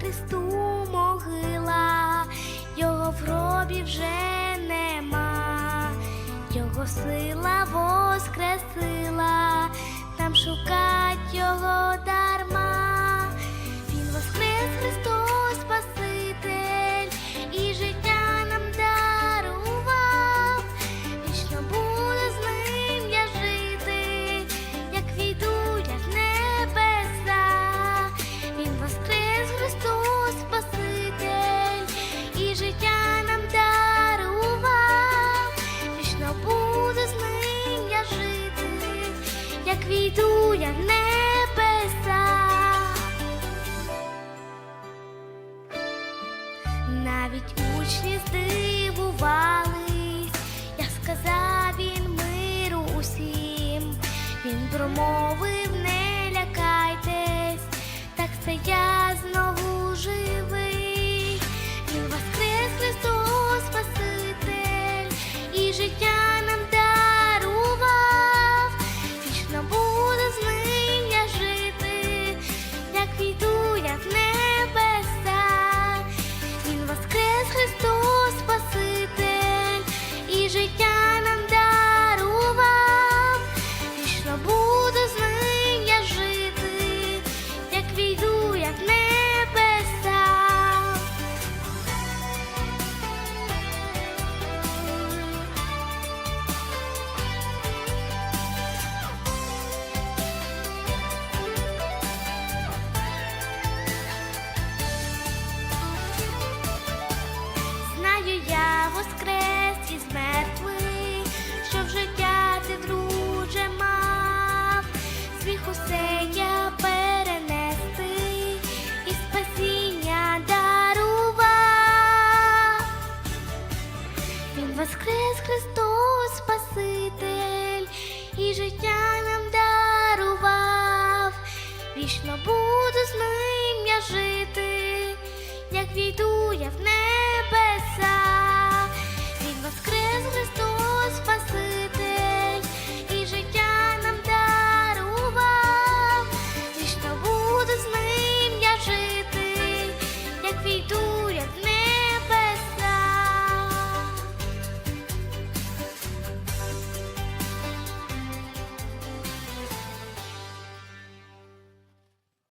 Христу могила, його в гробі вже нема, його сила воскресила, там шукать його дарма. Навіть учні здивувались, як сказав він миру усім, він промовив Він воскрес Христос Спаситель і життя нам дарував, вічно буду з ним я жити, як війду я в.